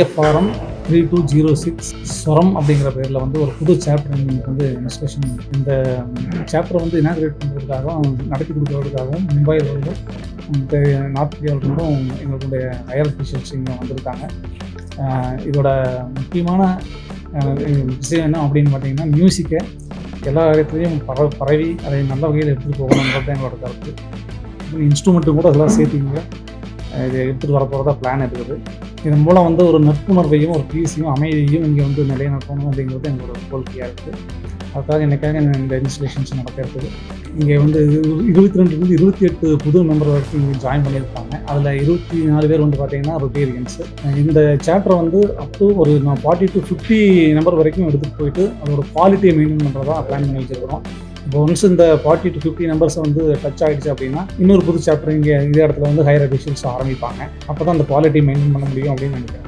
IFRM three two zero six Swaram அப்படிங்கிற பேரில் வந்து ஒரு புது சாப்டர் எங்களுக்கு வந்து இன்ஸ்பிரேஷன் இந்த சாப்டரை வந்து இனாகிரேட் பண்ணுறதுக்காகவும் நடத்தி கொடுக்கறதுக்காகவும் மும்பையில் வந்து இந்த நார்த் இந்தியாவிலிருந்தும் எங்களுடைய ஹையர் அஃபிஷியல்ஸ் இங்கே வந்திருக்காங்க. இதோட முக்கியமான விஷயம் என்ன அப்படின்னு பார்த்தீங்கன்னா மியூசிக்கை எல்லா இடத்துலையும் பரவ பரவி அதை நல்ல வகையில் எடுத்துகிட்டு போகணுங்கிறது தான் எங்களோட கருத்து. இன்ஸ்ட்ருமெண்ட்டு கூட அதெல்லாம் சேர்த்திங்க இது எடுத்துகிட்டு வர போகிறதா பிளான் இருக்குது. இதன் மூலம் வந்து ஒரு நட்புணர்வையும் ஒரு பீஸையும் அமைதியையும் இங்கே வந்து நிலைநாட்டணும் அப்படிங்கிறது எங்களோட கோரிக்கையாக இருக்குது அதுக்காக எனக்காக இந்த இன்ஸ்டலேஷன்ஸ் நடக்கிறது. இங்கே வந்து இருபத்தி ரெண்டுலேருந்து இருபத்தி எட்டு புது மெம்பர் வரைக்கும் இங்கே ஜாயின் பண்ணியிருப்பாங்க அதில் இருபத்தி நாலு பேர் வந்து பார்த்தீங்கன்னா ரொட்டேரியன்ஸ் இந்த சாப்டர் வந்து அப் டு ஒரு நான் ஃபார்ட்டி டு ஃபிஃப்டி நம்பர் வரைக்கும் எடுத்துகிட்டு போயிட்டு அதோட குவாலிட்டியை மெயின்டைன் பண்ணுறதா பிளான் பண்ணி வச்சுருக்கிறோம் இப்போ ஒன்ஸ் இந்த ஃபார்ட்டி டு ஃபிஃப்டி நம்பர்ஸ் வந்து டச் ஆகிடுச்சு அப்படின்னா இன்னொரு புது சாப்டர் இங்கே இந்த இடத்துல வந்து ஹையர் அபிஷியல்ஸ் ஆரம்பிப்பாங்க. அப்போ தான் அந்த குவாலிட்டி மெயின்டைன் பண்ண முடியும் அப்படின்னு நினைக்கிறேன்.